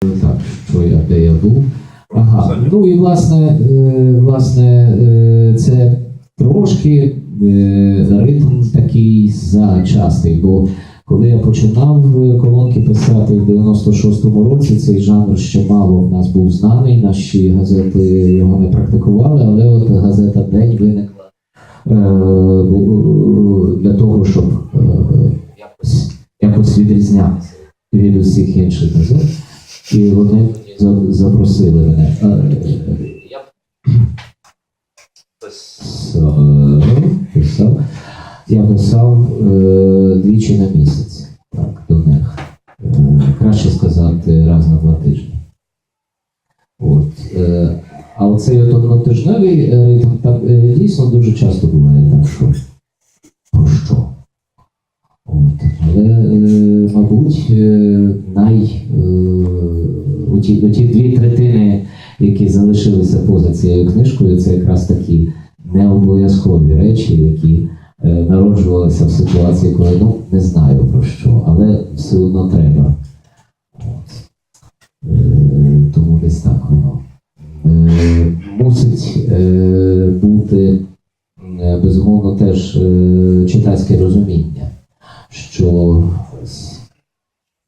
Так, що я, де я був? Ага. Ну і власне, е, власне, е, це трошки е, ритм такий зачастий, бо коли я починав колонки писати в 96-му році, цей жанр ще мало в нас був знаний, наші газети його не практикували, але от газета День виникла для того, щоб якось, якось відрізнятися від усіх інших газет. І вони за- запросили мене. Я писав, я писав е, двічі на місяць так, до них. Е, краще сказати, раз на два тижні. От, е, а оцей однотижневий ритм так, е, дійсно дуже часто буває так, що про що? От. Але, мабуть, най, ті, ті дві третини, які залишилися поза цією книжкою, це якраз такі необов'язкові речі, які е, народжувалися в ситуації, коли ну не знаю про що, але все одно треба. От. Е, тому десь так воно. Е, мусить е, бути е, безумовно теж е, читацьке розуміння, що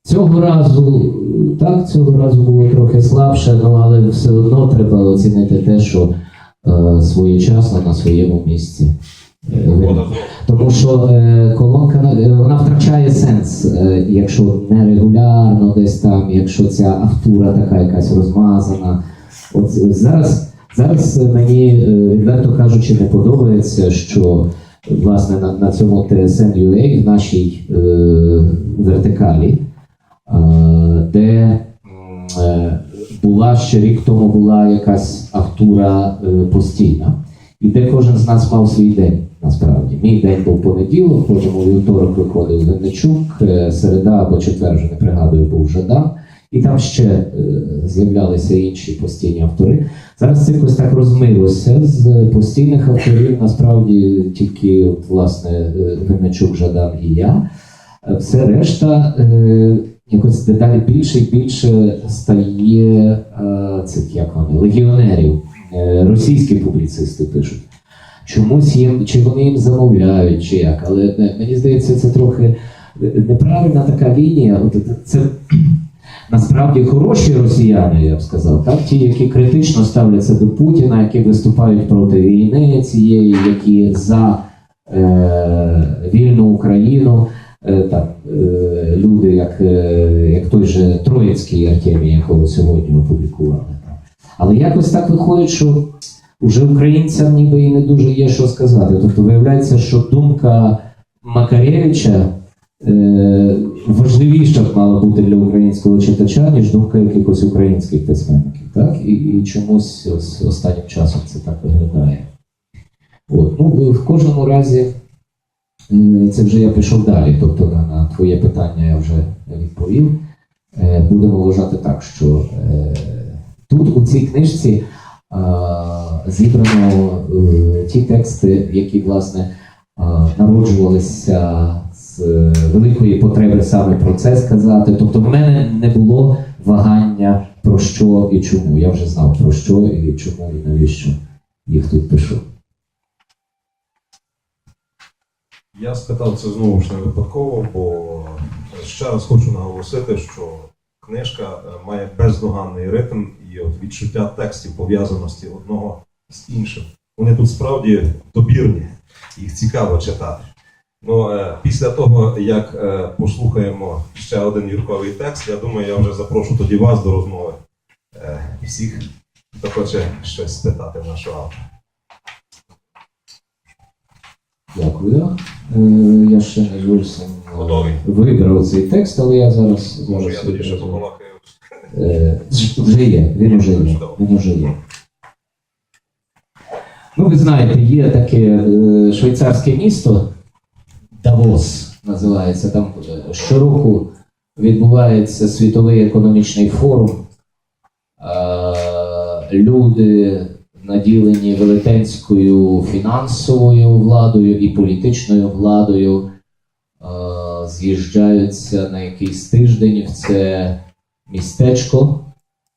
цього разу так, цього разу було трохи слабше, ну але все одно треба оцінити те, що е, своєчасно на своєму місці. Е, тому що е, колонка е, вона втрачає сенс, е, якщо нерегулярно десь там, якщо ця автура така якась розмазана. От зараз, зараз мені е, відверто кажучи, не подобається, що власне на, на цьому TSN UA в нашій е, вертикалі, е, де е, була ще рік тому була якась автура е, постійна, і де кожен з нас мав свій день. Насправді, мій день був понеділок, потім у вівторок виходив Винничук, е, середа або четвер, вже не пригадую, був Жадан. І там ще е, з'являлися інші постійні автори. Зараз це якось так розмилося з постійних авторів. Насправді тільки власне е, Жадан і я. Е, Все решта е, якось дедалі більше і більше стає е, цих як вони, легіонерів. Е, російські публіцисти пишуть. Чомусь їм, чи вони їм замовляють, чи як. Але е, мені здається, це трохи неправильна така лінія. Це насправді хороші росіяни, я б сказав, так? ті, які критично ставляться до Путіна, які виступають проти війни цієї, які за е, вільну Україну. Е, так, е, люди, як, е, як той же Троїцький Артемій, якого сьогодні опублікували. Але якось так виходить, що уже українцям ніби і не дуже є що сказати. Тобто виявляється, що думка Макаревича е, важливіша мала бути для українського читача, ніж думка якихось українських письменників. Так? І, і чомусь ось останнім часом це так виглядає. От. Ну, в кожному разі, це вже я пішов далі. Тобто на, на твоє питання я вже відповів. Е, Будемо вважати так, що е, тут у цій книжці зібрано е, ті тексти, які власне народжувалися з великої потреби саме про це сказати. Тобто, в мене не було вагання про що і чому. Я вже знав про що і чому і навіщо їх тут пишу. Я спитав це знову ж не випадково, бо ще раз хочу наголосити, що книжка е, має бездоганний ритм і от відчуття текстів пов'язаності одного з іншим. Вони тут справді добірні, їх цікаво читати. Ну, е, після того, як е, послухаємо ще один юрковий текст, я думаю, я вже запрошу тоді вас до розмови. І всіх, хто хоче щось спитати в нашого автора. Дякую. Е, Я ще не зовсім е, вибрав цей текст, але я зараз. Може, я тоді ще відразу- Е, Вже є, він вже є. Він вже є. Ну, ви знаєте, є таке швейцарське місто Давос називається. Там щороку відбувається світовий економічний форум. Люди наділені велетенською фінансовою владою і політичною владою, е, з'їжджаються на якийсь тиждень в це містечко.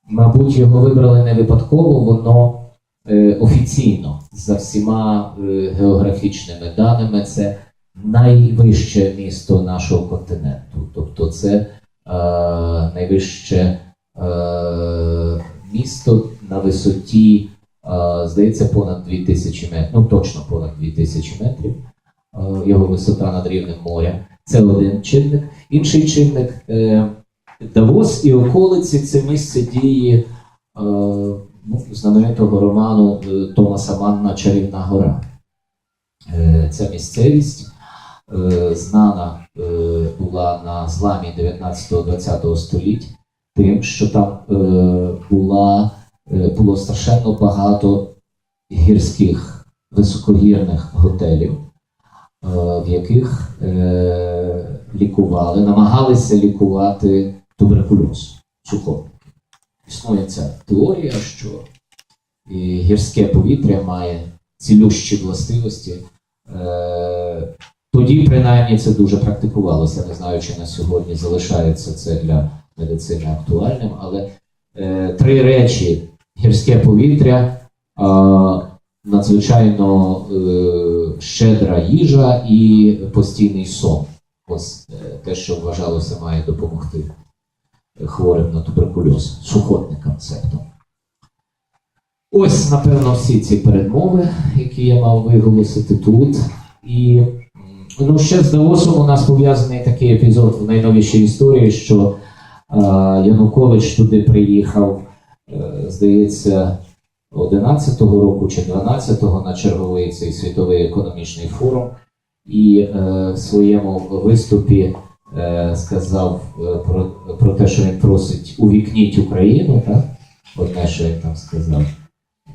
Мабуть, його вибрали не випадково, воно е, офіційно за всіма е, географічними даними це найвище місто нашого континенту. Тобто це найвище місто на висоті, здається, понад 2000 метрів, ну точно понад 2000 метрів. Його висота над рівнем моря. Це один чинник. Інший чинник е, Давос і околиці це місце дії ну, знаменитого роману е, Томаса Манна Чарівна гора. Е, ця місцевість знана була на зламі 19-20 століть тим, що там була, було страшенно багато гірських високогірних готелів, е, в яких е, лікували, намагалися лікувати туберкульоз сухотники. Існує ця теорія, що гірське повітря має цілющі властивості. Е, тоді, принаймні, це дуже практикувалося. Не знаю, чи на сьогодні залишається це для медицини актуальним, але е, три речі: гірське повітря, надзвичайно е, щедра їжа і постійний сон. Ось е, те, що вважалося, має допомогти хворим на туберкульоз, сухотникам цебто. Ось, напевно, всі ці передмови, які я мав виголосити тут. І ну, ще з Давосом у нас пов'язаний такий епізод в найновішій історії, що е, Янукович туди приїхав, здається, 11-го року чи 12-го на черговий цей світовий економічний форум, і е, в своєму виступі е, сказав е, про, про те, що він просить увікніть Україну, так? Одне, що він там сказав.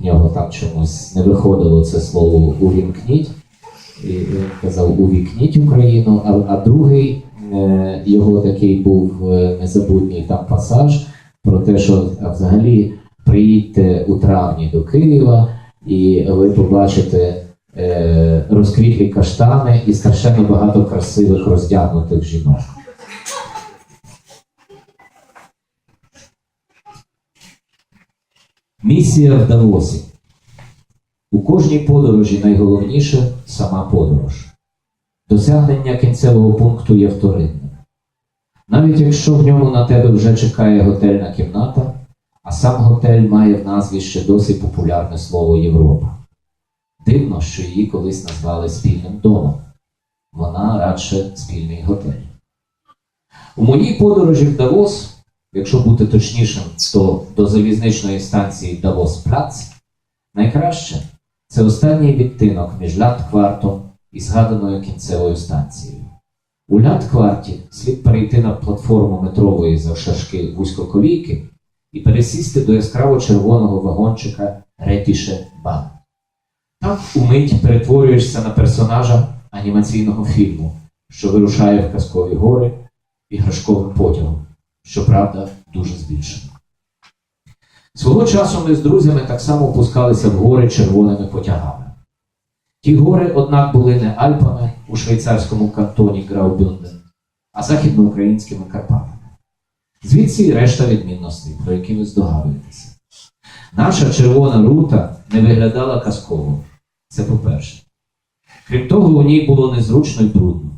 В нього там чомусь не виходило це слово увімкніть. І він казав увікніть Україну, а, а другий е, його такий був е, незабутній там пасаж про те, що взагалі приїдьте у травні до Києва, і ви побачите е, розквітлі каштани і страшенно багато красивих роздягнутих жінок. Місія в Давосі. У кожній подорожі найголовніше сама подорож. Досягнення кінцевого пункту є вторинним. Навіть якщо в ньому на тебе вже чекає готельна кімната, а сам готель має в назві ще досить популярне слово Європа. Дивно, що її колись назвали спільним домом. Вона радше спільний готель. У моїй подорожі в Давос, якщо бути точнішим, то до залізничної станції Давос Плац, найкраще це останній відтинок між Ляндквартом і згаданою кінцевою станцією. У Ляндкварті слід перейти на платформу метрової завшашки вузькоколійки і пересісти до яскраво червоного вагончика Ретіше Бан. Так умить перетворюєшся на персонажа анімаційного фільму, що вирушає в казкові гори іграшковим потягом, щоправда, дуже збільшено. Свого часу ми з друзями так само опускалися в гори червоними потягами. Ті гори, однак, були не Альпами у швейцарському кантоні Граубюнден, а західноукраїнськими Карпатами. Звідси і решта відмінностей, про які ви здогадуєтеся. Наша червона рута не виглядала казково. Це по-перше. Крім того, у ній було незручно і брудно.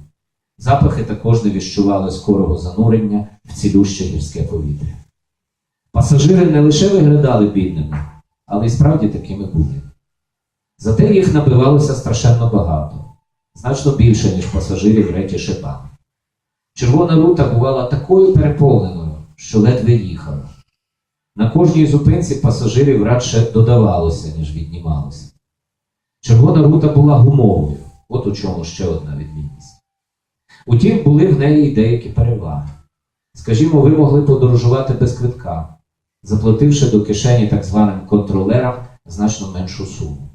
Запахи також не відчували скорого занурення в цілюще гірське повітря. Пасажири не лише виглядали бідними, але й справді такими були. Зате їх набивалося страшенно багато, значно більше, ніж пасажирів реті Шепан. Червона рута бувала такою переповненою, що ледве їхала. На кожній зупинці пасажирів радше додавалося, ніж віднімалося. Червона рута була гумовою, от у чому ще одна відмінність. Утім, були в неї й деякі переваги. Скажімо, ви могли подорожувати без квитка, заплативши до кишені так званим контролерам значно меншу суму.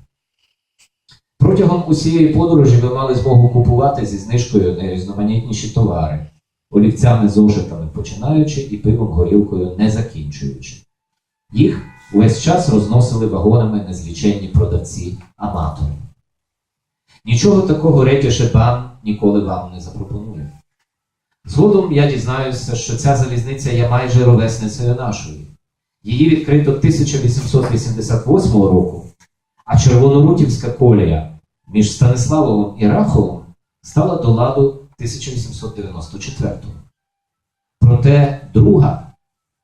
Протягом усієї подорожі ви мали змогу купувати зі знижкою найрізноманітніші товари, олівцями зошитами починаючи і пивом горілкою не закінчуючи. Їх увесь час розносили вагонами незліченні продавці аматори. Нічого такого Реті Шебан ніколи вам не запропонує. Згодом я дізнаюся, що ця залізниця є майже ровесницею нашої. Її відкрито 1888 року, а Червонорутівська колія між Станиславовим і Раховим стала до ладу 1894 Проте друга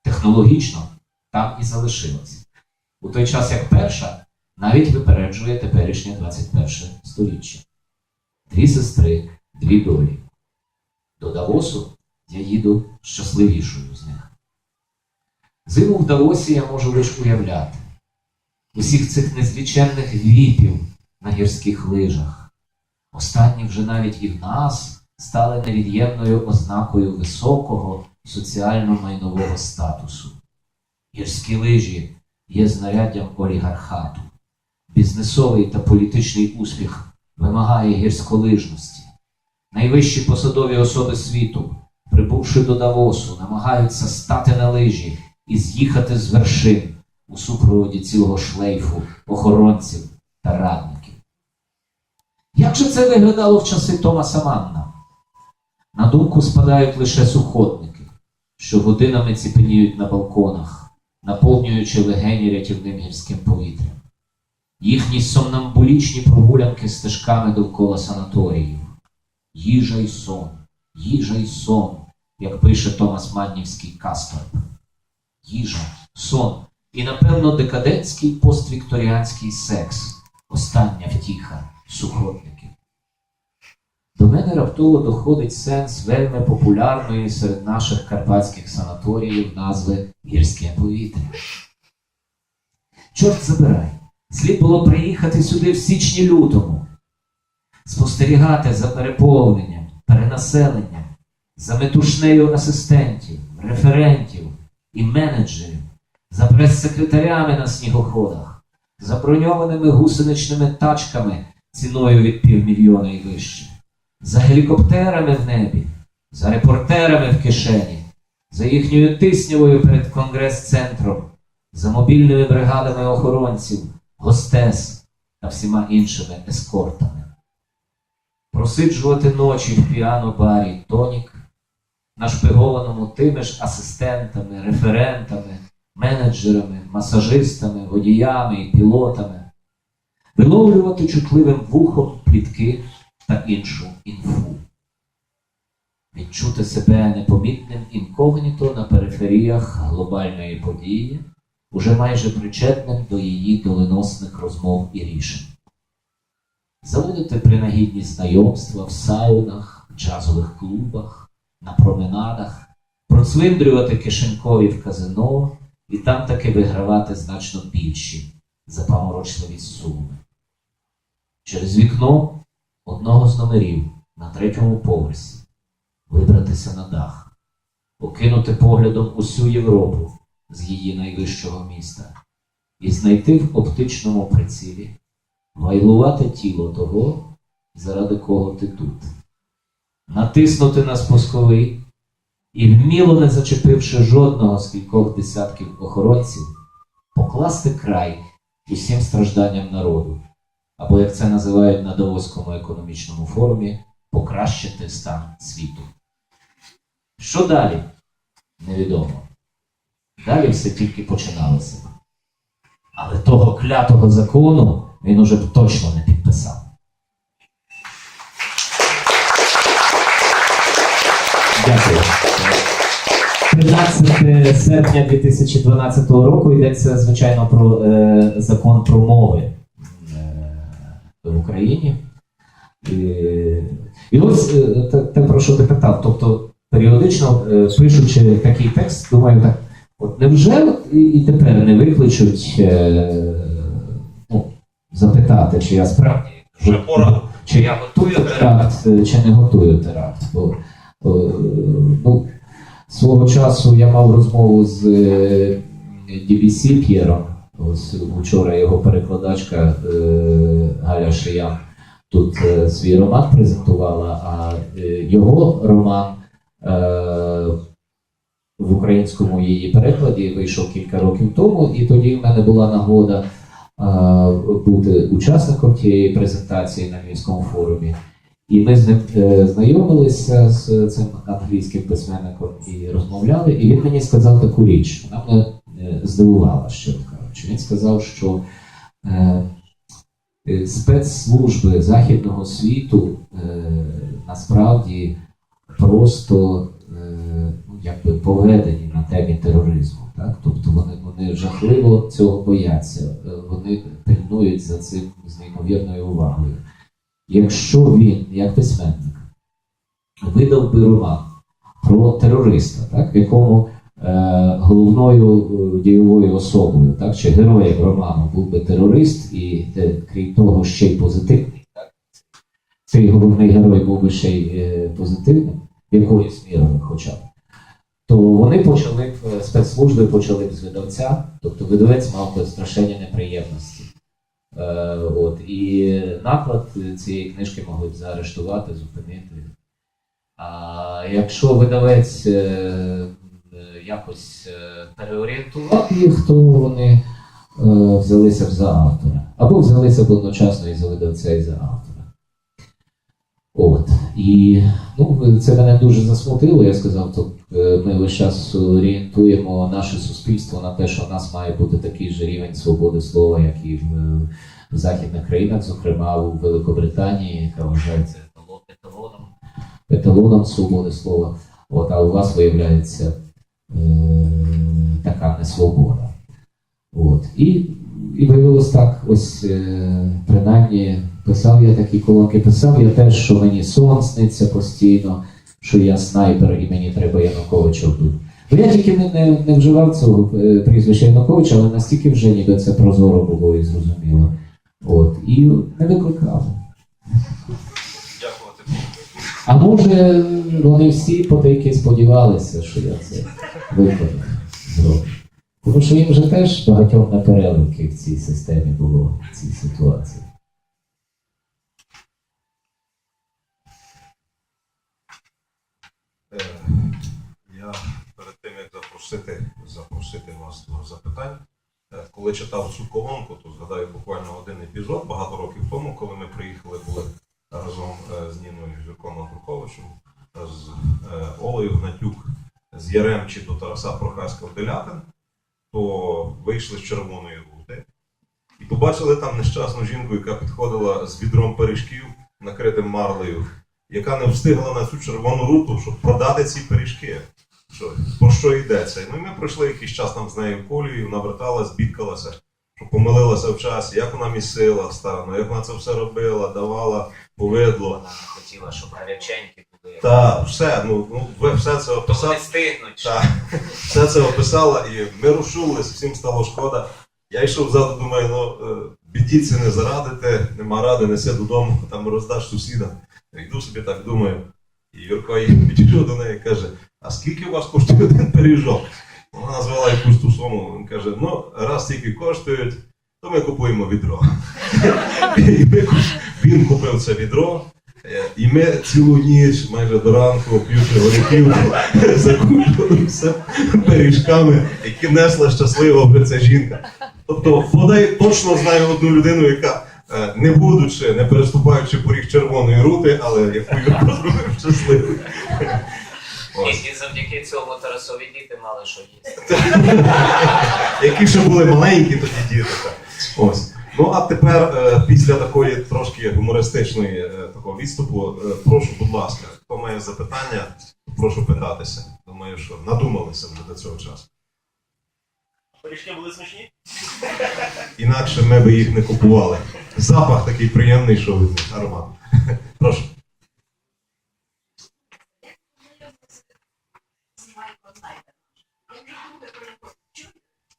технологічно там і залишилась. У той час як перша навіть випереджує теперішнє 21 сторіччя. Дві сестри, дві долі. До Давосу я їду щасливішою з них. Зиму в Давосі я можу лише уявляти. Усіх цих незліченних віпів на гірських лижах. Останні вже навіть і в нас стали невід'ємною ознакою високого соціально-майнового статусу. Гірські лижі є знаряддям олігархату. Бізнесовий та політичний успіх вимагає гірськолижності. Найвищі посадові особи світу, прибувши до Давосу, намагаються стати на лижі і з'їхати з вершин у супроводі цілого шлейфу охоронців та радників. Як же це виглядало в часи Томаса Манна? На думку спадають лише сухотники, що годинами ціпеніють на балконах, наповнюючи легені рятівним гірським повітрям. Їхні сомнамбулічні прогулянки стежками довкола санаторіїв. Їжа й сон, їжа й сон, як пише Томас Маннівський Касторп. Їжа, сон і, напевно, декадентський поствікторіанський секс, остання втіха сухотників. До мене раптово доходить сенс вельми популярної серед наших карпатських санаторіїв назви гірське повітря. Чорт забирай, слід було приїхати сюди в січні-лютому, спостерігати за переповненням, перенаселенням, за метушнею асистентів, референтів і менеджерів, за прес-секретарями на снігоходах, за броньованими гусеничними тачками ціною від півмільйона і вище, за гелікоптерами в небі, за репортерами в кишені, за їхньою тиснявою перед конгрес-центром, за мобільними бригадами охоронців, гостес та всіма іншими ескортами. Просиджувати ночі в піано-барі Тонік, нашпигованому тими ж асистентами, референтами, менеджерами, масажистами, водіями і пілотами, виловлювати чутливим вухом плітки та іншу інфу. Відчути себе непомітним інкогніто на периферіях глобальної події, уже майже причетним до її доленосних розмов і рішень. Заводити принагідні знайомства в саунах, джазових клубах, на променадах, процвиндрювати кишенькові в казино і там таки вигравати значно більші запаморочливі суми. Через вікно одного з номерів на третьому поверсі вибратися на дах, окинути поглядом усю Європу з її найвищого міста і знайти в оптичному прицілі вайлувати тіло того, заради кого ти тут, натиснути на спусковий і, вміло не зачепивши жодного з кількох десятків охоронців, покласти край усім стражданням народу, або, як це називають на Давоському економічному форумі, покращити стан світу. Що далі? Невідомо. Далі все тільки починалося. Але того клятого закону він уже б точно не підписав. Дякую. 13 серпня 2012 року йдеться, звичайно, про е, закон про мови е, в Україні. І, і ось е, те, про що ти питав. Тобто, періодично е, пишучи такий текст, думаю, так, от невже от і, і тепер не викличуть е, ну, запитати, чи я справді Вже пора. чи я готую теракт, чи не готую теракт. Бо, е, ну, свого часу я мав розмову з е, DBC П'єром. Ось вчора його перекладачка е, Галя Шиян тут е, свій роман презентувала, а е, його роман е, в українському її перекладі вийшов кілька років тому, і тоді в мене була нагода е, бути учасником тієї презентації на Львівському форумі. І ми з ним е, знайомилися з цим англійським письменником і розмовляли. І він мені сказав таку річ, вона мене е, здивувала, що кажучи. Він сказав, що е, спецслужби західного світу насправді просто е, ну, якби поведені на темі тероризму. Так? Тобто вони, вони жахливо цього бояться, вони пильнують за цим з неймовірною увагою. Якщо він, як письменник, видав би роман про терориста, так, якому е, головною е, дієвою особою, так, чи героєм роману був би терорист, і е, крім того, ще й позитивний, так, цей головний герой був би ще й е, позитивним, якоюсь мірою хоча б. То вони почали е, спецслужби почали б з видавця, тобто видавець мав би страшенні неприємності. Е, от, і наклад цієї книжки могли б заарештувати, зупинити. А якщо видавець е, якось е, переорієнтував їх, то вони взялися б за автора. Або взялися б одночасно і за видавця, і за автора. І ну, це мене дуже засмутило. Я сказав, то е, ми весь час орієнтуємо наше суспільство на те, що в нас має бути такий же рівень свободи слова, як і в, е, західних країнах, зокрема у Великобританії, яка вважається еталон- еталоном, еталоном свободи слова. От, а у вас виявляється е, така несвобода. От. І, і виявилось так, ось е, принаймні писав я такі колонки, писав я теж, що мені сон сниться постійно, що я снайпер і мені треба Януковича вбити. Ну я тільки не, не, не вживав цього е, прізвища Януковича, але настільки вже ніби це прозоро було і зрозуміло. От. І не викликав. А може, вони всі потайки сподівалися, що я це випадок зроблю. Тому що їм вже теж багатьом на в цій системі було в цій ситуації. Е, Я перед тим як запросити, запросити вас до запитань, е, коли читав цю колонку, то згадаю буквально один епізод багато років тому, коли ми приїхали були разом е, з Ніною Жирком Андруховичем, з Олею Гнатюк, з Яремчі до Тараса Прохаська в Делятин, то вийшли з червоної рути і побачили там нещасну жінку, яка підходила з відром пиріжків, накритим марлею яка не встигла на цю червону руту, щоб продати ці пиріжки. Що, про що йдеться? Ну і ми пройшли якийсь час там з нею колію, вона верталась, бідкалася, що помилилася в часі, як вона місила старано, як вона це все робила, давала повидло. Вона хотіла, щоб гаряченькі були. Та все, ну, ну ви все це описали. вони стигнуть. Так, все це описала, і ми розчулились, всім стало шкода. Я йшов ззаду, думаю, ну е, біді це не зарадите, нема ради, неси додому, там роздаш сусідам. Йду собі так думаю. І Юрко підійшов до неї і каже: А скільки у вас коштує один пиріжок? Вона назвала якусь ту суму. Він каже: ну, раз тільки коштують, то ми купуємо відро. І він купив це відро. Е, І ми цілу ніч, майже до ранку, п'ючи горіхівку, закупилися пиріжками, які несла щасливо вже ця жінка. Тобто, бодай точно знаю одну людину, яка, е, не будучи, не переступаючи поріг червоної рути, але яку я зробив щасливою. І завдяки цьому Тарасові діти мали що їсти. Які ще були маленькі тоді діти. Ось. Ну а тепер, е, після такої трошки гумористичної е, такого відступу, е, прошу, будь ласка, хто має запитання, прошу питатися. Думаю, що надумалися вже до цього часу. Пиріжки були смачні? Інакше ми би їх не купували. Запах такий приємний, що від них аромат. Прошу.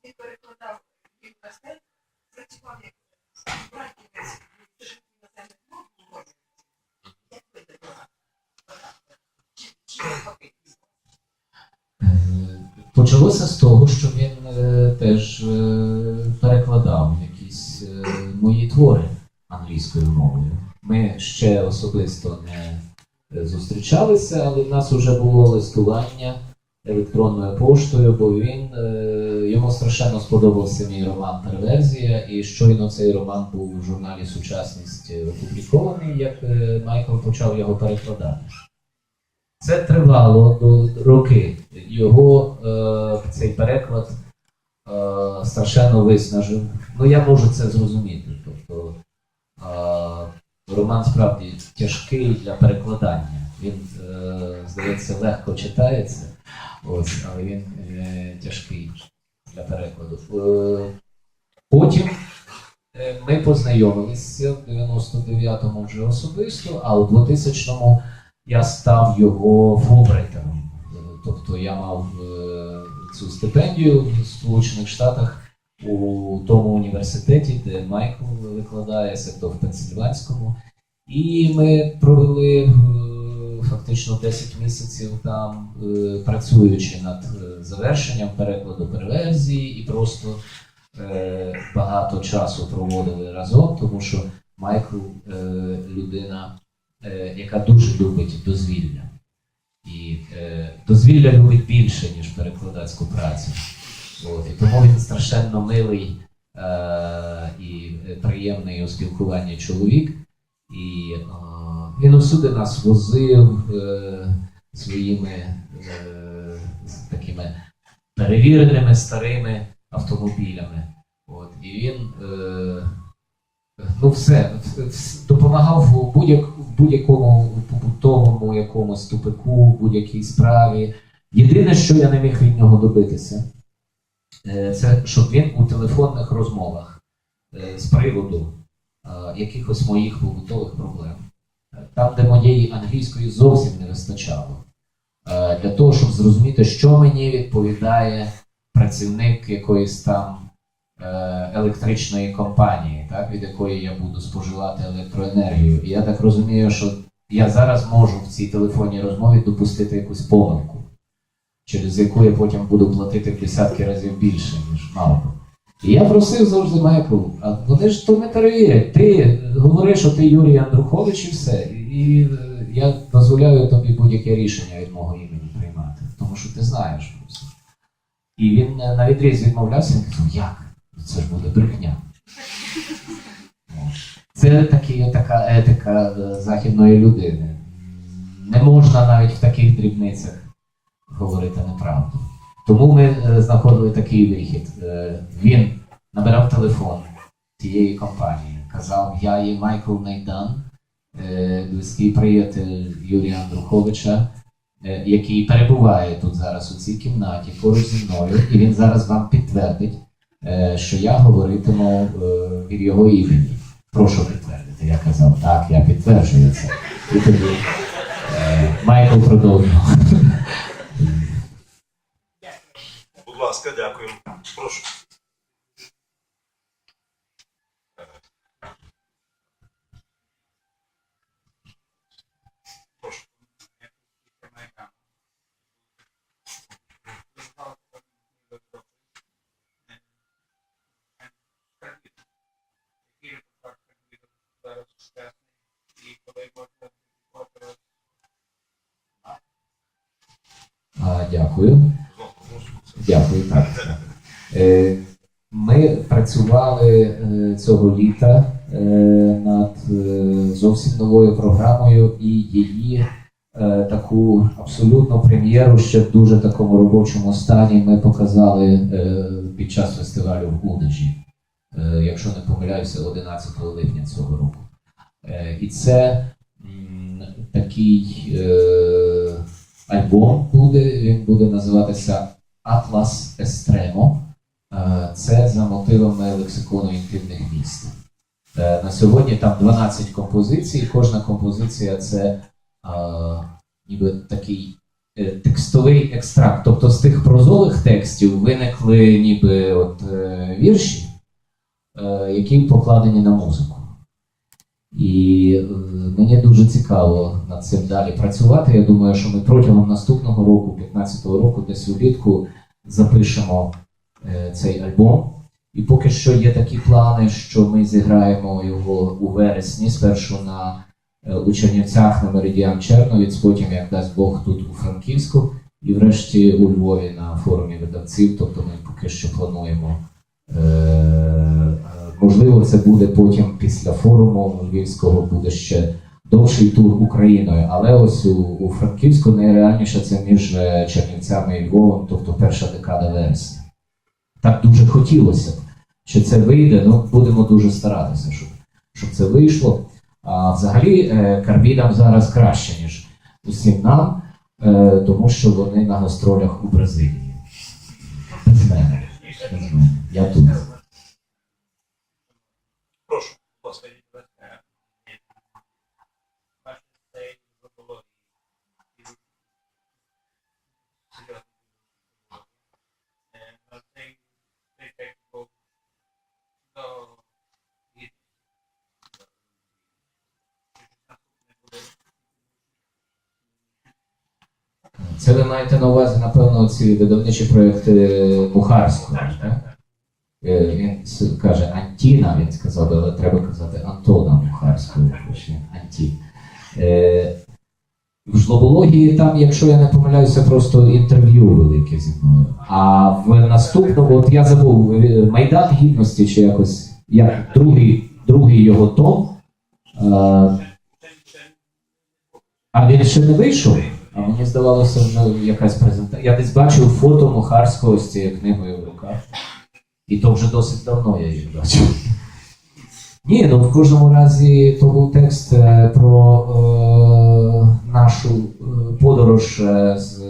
Він перекладав пастель, працював як Почалося з того, що він е, теж е, перекладав якісь е, мої твори англійською мовою. Ми ще особисто не зустрічалися, але в нас вже було листування електронною поштою, бо він е, йому страшенно сподобався мій роман Перверзія, і щойно цей роман був у журналі Сучасність опублікований, як е, Майкл почав його перекладати. Це тривало до роки. Його е, цей переклад е, страшенно виснажив. Ну я можу це зрозуміти. Тобто е, роман справді тяжкий для перекладання. Він, е, здається, легко читається, ось, але він е, тяжкий для перекладу. Е, потім е, ми познайомилися в 99-му вже особисто, а у 2000-му я став його фулбрайтером. Е, Тобто я мав е, цю стипендію в Сполучених Штатах у тому університеті, де Майкл викладає, це то в Пенсильванському. І ми провели е, фактично 10 місяців там, е, працюючи над е, завершенням перекладу перверзії, і просто е, багато часу проводили разом, тому що Майкл людина, яка дуже любить дозвілля. І дозвілля любить більше, ніж перекладацьку працю. От, і тому він страшенно милий і приємний у спілкуванні чоловік. І він усюди нас возив е, своїми е, такими перевіреними старими автомобілями. От, і він е, ну все, в- в- допомагав в будь-якому побутовому якомусь тупику, будь-якій справі. Єдине, що я не міг від нього добитися, е, це щоб він у телефонних розмовах е, з приводу е, якихось моїх побутових проблем, там, де моєї англійської зовсім не вистачало, е, для того, щоб зрозуміти, що мені відповідає працівник якоїсь там е, електричної компанії, так, від якої я буду споживати електроенергію. І я так розумію, що я зараз можу в цій телефонній розмові допустити якусь помилку, через яку я потім буду платити в десятки разів більше, ніж мав би. І я просив завжди Майкл, а вони ж то перевірять. Ти говориш, що ти Юрій Андрухович і все. І е, я дозволяю тобі будь-яке рішення від мого імені приймати, тому що ти знаєш про це. І він е, на відріз відмовлявся, він казав, як? Це ж буде брехня. Це такі, така етика е, західної людини. Не можна навіть в таких дрібницях говорити неправду. Тому ми е, знаходили такий вихід. Е, він набирав телефон тієї компанії, казав: Я є Майкл Найдан, е, близький приятель Юрія Андруховича, який перебуває тут зараз у цій кімнаті поруч зі мною, і він зараз вам підтвердить, що я говоритиму від його імені. Прошу підтвердити. Я казав, так, я підтверджую це. І тоді Майкл продовжував. Будь ласка, дякую. Прошу. Прошу. А, дякую. Дякую, так. Е, Ми працювали е, цього літа е, над зовсім новою програмою і її таку абсолютну прем'єру ще в дуже такому робочому стані ми показали під час фестивалю в Унежі, е, якщо не помиляюся, 11 липня цього року. І це такий альбом буде, він буде називатися Атлас Естремо. Е, Це за мотивами лексикону інтимних міст. Е, На сьогодні там 12 композицій. Кожна композиція це е, ніби такий текстовий екстракт. Тобто з тих прозових текстів виникли ніби от, вірші, які покладені на музику. І е, мені дуже цікаво над цим далі працювати. Я думаю, що ми протягом наступного року, 15-го року, десь улітку запишемо е, цей альбом. І поки що є такі плани, що ми зіграємо його у вересні, спершу на е, у Чернівцях на Меридіан Черновіць, потім, як дасть Бог, тут у Франківську. і врешті у Львові на форумі видавців. Тобто ми поки що плануємо. Е, можливо, це буде потім після форуму Львівського буде ще довший тур Україною. Але ось у, у Франківську найреальніше це між е, Чернівцями і Львовом, тобто перша декада вересня. Так дуже хотілося б, що це вийде. Ну будемо дуже старатися, щоб, щоб це вийшло. А взагалі е, карбідам зараз краще, ніж усім нам, е, тому що вони на гастролях у Бразилії. Без мене. Без мене. Я тут. Прошу, будь ласка. Це ви маєте на увазі, напевно, ці видавничі проєкти Бухарського. Так? Е, Він каже Антіна, він сказав, але треба казати Антона Бухарського, Анті. Е, В жлобології там, якщо я не помиляюся, просто інтерв'ю велике зі мною. А в наступному, от я забув, е, Майдан Гідності чи якось, як другий, другий його том. А він ще не вийшов? А мені здавалося, ну, якась презентація. Я десь бачив фото Мухарського з цією книгою в руках. І то вже досить давно я їх бачив. Ні, ну в кожному разі то був текст е, про е, нашу е, подорож е, з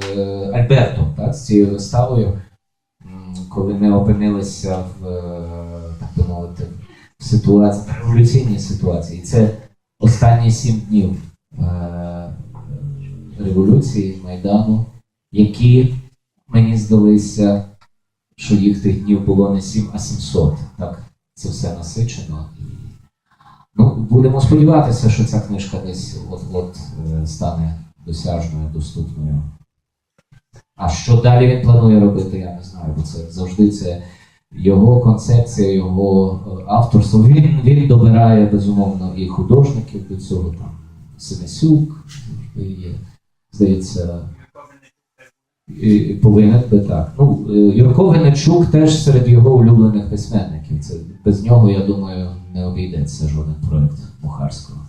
Альбертом, так, з цією виставою, коли ми опинилися в, так би мовити, в ситуації, в революційній ситуації. Це останні сім днів е, революції, Майдану, які мені здалися, що їх тих днів було не 7, а 700. Так, це все насичено. Ну, будемо сподіватися, що ця книжка десь от-от е, стане досяжною, доступною. А що далі він планує робити, я не знаю, бо це завжди це його концепція, його е, авторство. Він, він добирає безумовно і художників до цього там. Семесюк є. Здається, повинен би так. Ну, е, Юрко Винничук теж серед його улюблених письменників. Це без нього, я думаю, не обійдеться жоден проект Мухарського.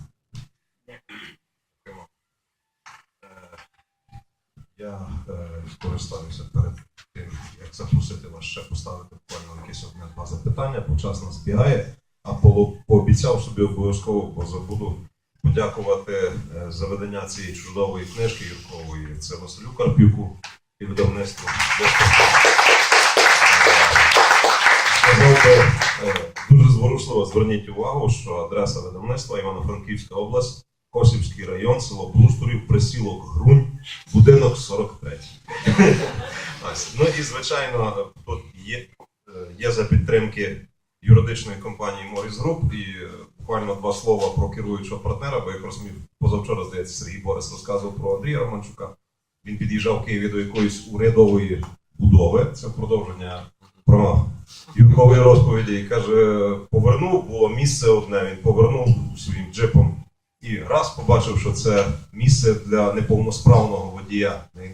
Я е, скористаюся перед тим, як запросити вас ще поставити буквально якесь одне-два запитання, бо час нас бігає. А по- пообіцяв собі обов'язково, бо забуду подякувати е, за видання цієї чудової книжки Юркової. Це Василю Карпюку і видавництву. Сказав би, е, дуже зворушливо зверніть увагу, що адреса видавництва Івано-Франківська область, Косівський район, село Брусторів, присілок Грунь, будинок 43. Ось. Ну і звичайно, тут є, е, є за підтримки юридичної компанії Моріс Груп і е, буквально два слова про керуючого партнера, бо якраз мені позавчора, здається, Сергій Борис розказував про Андрія Романчука. Він під'їжджав в Києві до якоїсь урядової будови, це продовження про Юркової розповіді, і каже: повернув, було місце одне, він повернув своїм джипом. І раз побачив, що це місце для неповносправного водія,